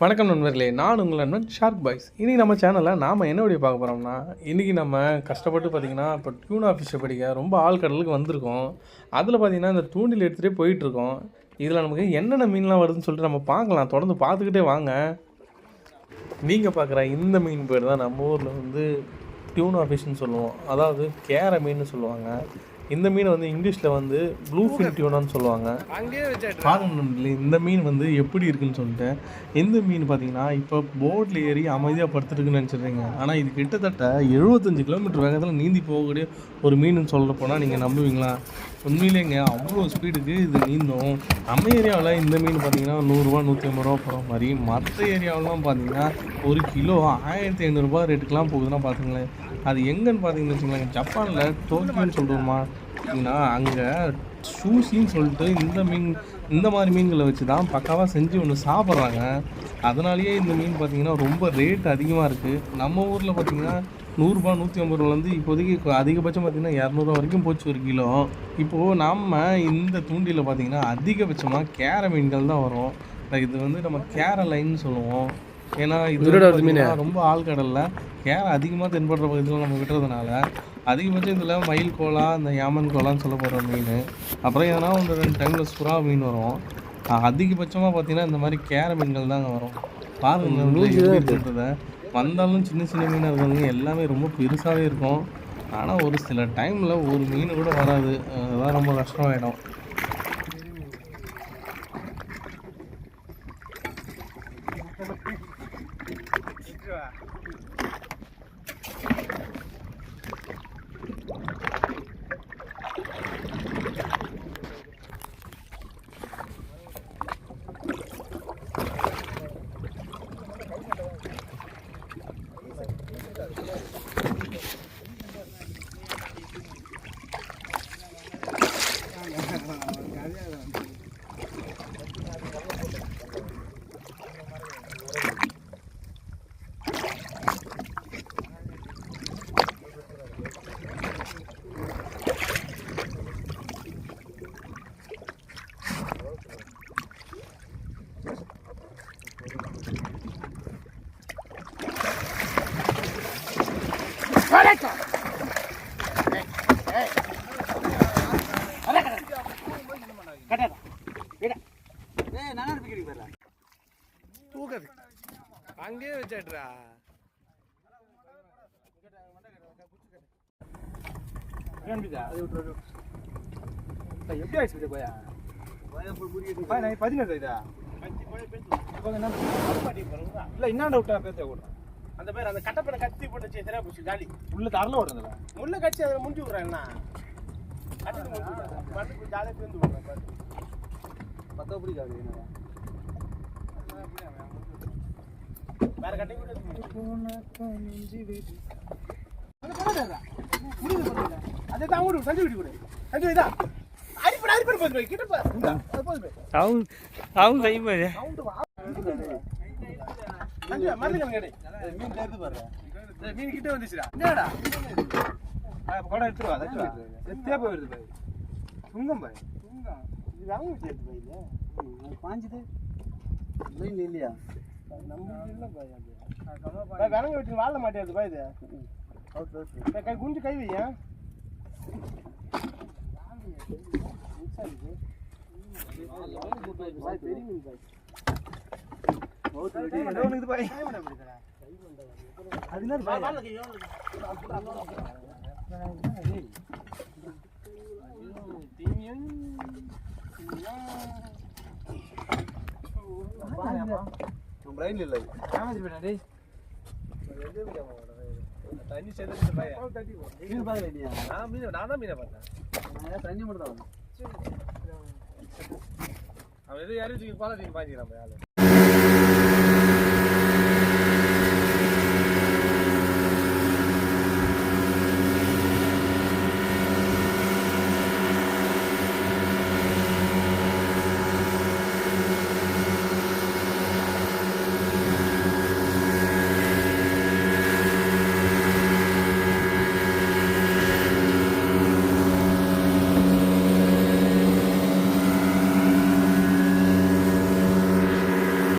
வணக்கம் நண்பர்களே நான் உங்கள் நண்பன் ஷார்க் பாய்ஸ் இன்றைக்கி நம்ம சேனலில் நாம் என்ன வீடியோ பார்க்க போகிறோம்னா இன்றைக்கி நம்ம கஷ்டப்பட்டு பார்த்திங்கன்னா இப்போ டியூனா ஃபிஷ்ஷை படிக்க ரொம்ப ஆழ்கடலுக்கு வந்திருக்கோம். அதில் பார்த்திங்கன்னா இந்த தூண்டில் எடுத்துகிட்டே போயிட்டுருக்கோம். இதில் நமக்கு என்னென்ன மீன்லாம் வருதுன்னு சொல்லிட்டு நம்ம பார்க்கலாம். தொடர்ந்து பார்த்துக்கிட்டே வாங்க. நீங்கள் பார்க்குற இந்த மீன் பேர் தான் நம்ம ஊரில் வந்து டியூனா ஃபிஷ்னு சொல்லுவோம். அதாவது கேர மீன் சொல்லுவாங்க. இந்த மீனை வந்து இங்கிலீஷில் வந்து ப்ளூ ஃபின் டியூனான்னு சொல்லுவாங்க பாருங்க இந்த மீன் வந்து எப்படி இருக்குன்னு சொல்லிட்டு. இந்த மீன் பார்த்தீங்கன்னா இப்போ போட்டில் ஏறி அமைதியாக படுத்துருக்குன்னு நினச்சிடுறீங்க. ஆனால் இது கிட்டத்தட்ட எழுபத்தஞ்சு கிலோமீட்டர் வேகத்தில் நீந்தி போகக்கூடிய ஒரு மீன் சொல்ல போனால் நீங்கள் நம்புவீங்களா? உண்மையிலேங்க அவ்வளோ ஸ்பீடுக்கு இது நீந்தும். நம்ம ஏரியாவில் இந்த மீன் பார்த்தீங்கன்னா நூறுரூவா நூற்றி ஐம்பது ரூபா போகிற மாதிரி. மற்ற ஏரியாவிலாம் பார்த்தீங்கன்னா ஒரு கிலோ ஆயிரத்தி ஐநூறுரூபா ரேட்டுக்கெலாம் போகுதுன்னா பார்த்துங்களேன் அது எங்கன்னு பார்த்தீங்கன்னு வச்சுக்கோங்களேன் ஜப்பானில் டோக்கியோன்னு சொல்கிறோமா பார்த்தீங்கன்னா அங்கே சூசின்னு சொல்லிட்டு இந்த மீன் இந்த மாதிரி மீன்களை வச்சு தான் பக்காவாக செஞ்சு ஒன்று சாப்பிட்றாங்க. அதனாலேயே இந்த மீன் பார்த்தீங்கன்னா ரொம்ப ரேட் அதிகமாக இருக்குது நம்ம ஊரில் பார்த்தீங்கன்னா நூறுரூபா நூற்றி ஐம்பது ரூபாலேருந்து இப்போதைக்கு அதிகபட்சம் பார்த்தீங்கன்னா இரநூறுவா வரைக்கும் போச்சு ஒரு கிலோ. இப்போது நம்ம இந்த தூண்டியில் பார்த்தீங்கன்னா அதிகபட்சமாக கேர மீன்கள் தான் வரும். இது வந்து நம்ம கேர லைன்னு சொல்லுவோம். ஏன்னா இது ரொம்ப ஆழ்கடலில். கேரை அதிகமாக தென்படுற பகுதியில் நம்ம விட்டுறதுனால அதிகபட்சம் இதில் மயில் கோலா இந்த யாமன் கோலான்னு சொல்ல போகிற மீன். அப்புறம் எதனா ஒன்று ரெண்டு டைமில் சுறா மீன் வரும். அதிகபட்சமாக பார்த்தீங்கன்னா இந்த மாதிரி கேர மீன்கள் தாங்க வரும். பாருங்க வந்தாலும் சின்ன சின்ன மீனாக இருக்காங்க எல்லாமே ரொம்ப பெருசாகவே இருக்கும். ஆனால் ஒரு சில டைமில் ஒரு மீன் கூட வராது. அதுதான் ரொம்ப கஷ்டமாயிடும். rồi à Gracias. தூக்காது அங்கேயே வச்சாட்ரா எப்படி ஆயிடுச்சு போயா பதினெட்டு இதா இல்ல என்ன டவுட்டா பேச கூட அந்த பேர் அந்த கட்டப்பட கத்தி போட்டு சரியா போச்சு காலி உள்ள தரல ஓடுறதுல முள்ள கட்சி அதை முடிஞ்சு விடுறேன் என்ன? கட்டிட்டு முடிஞ்சு விடுறேன். மண்ணுக்கு ஜாலியாக பேருந்து விடுறேன் பத்தா பிடிக்காது வேற கட்டி கூட அதே தான் விடு சஞ்சு விட்டு விடு. சஞ்சு இதா. அடிப்படை அடிப்படை போது போய் கிட்ட போ. இந்தா, அது போது போய். அவங்க செய்யும்போது. கேடு மீன் சேர்த்து பாரு மீன் கிட்ட வந்துச்சுடா என்னடா குடம் எடுத்துருவா செத்தே போயிருது பாய் சுங்கம் பாய் இது வாங்கி வச்சிருக்கு போய் பாஞ்சுது மீன் இல்லையா நம்ம இல்ல அது விலங்க வச்சு வாழ மாட்டேது போய் இது கை குஞ்சு கை வையா பெரிய மீன் பாய் இது பாய் அது என்ன தண்ணி சேர்த்து பாய் மீன் பாய் நான் மீன் நான் தான் மீனை பார்த்தேன் தண்ணி மட்டும் தான் அவன் எதுவும் யாரையும் தூக்கி பாஞ்சிக்கிறான் தூக்கி ஆளு.